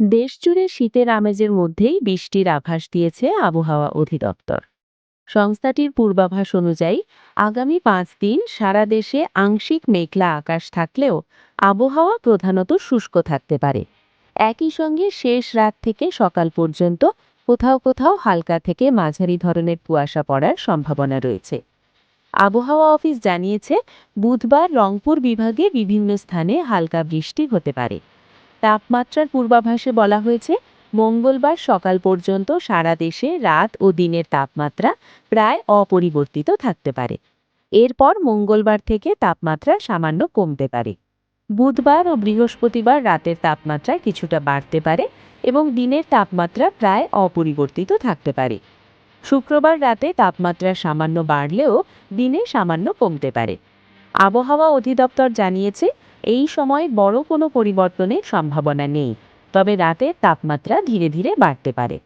দেশজুড়ে শীতের আমেজের মধ্যেই বৃষ্টির আভাস দিয়েছে আবহাওয়া অধিদপ্তর। সংস্থাটির পূর্বাভাস অনুযায়ী, আগামী পাঁচ দিন সারা দেশে আংশিক মেঘলা আকাশ থাকলেও আবহাওয়া প্রধানত শুষ্ক থাকতে পারে। একই সঙ্গে শেষ রাত থেকে সকাল পর্যন্ত কোথাও কোথাও হালকা থেকে মাঝারি ধরনের কুয়াশা পড়ার সম্ভাবনা রয়েছে। আবহাওয়া অফিস জানিয়েছে, বুধবার রংপুর বিভাগে বিভিন্ন স্থানে হালকা বৃষ্টি হতে পারে। তাপমাত্রার পূর্বাভাসে বলা হয়েছে, মঙ্গলবার সকাল পর্যন্ত সারা দেশে রাত ও দিনের তাপমাত্রা প্রায় অপরিবর্তিত থাকতে পারে। এরপর মঙ্গলবার থেকে তাপমাত্রা সামান্য কমতে পারে। বুধবার ও বৃহস্পতিবার রাতের তাপমাত্রা কিছুটা বাড়তে পারে এবং দিনের তাপমাত্রা প্রায় অপরিবর্তিত থাকতে পারে। শুক্রবার রাতে তাপমাত্রা সামান্য বাড়লেও দিনে সামান্য কমতে পারে। আবহাওয়া অধিদপ্তর জানিয়েছে এই সময় বড় কোনো পরিবর্তনের সম্ভাবনা নেই। তবে রাতে তাপমাত্রা ধীরে ধীরে বাড়তে পারে।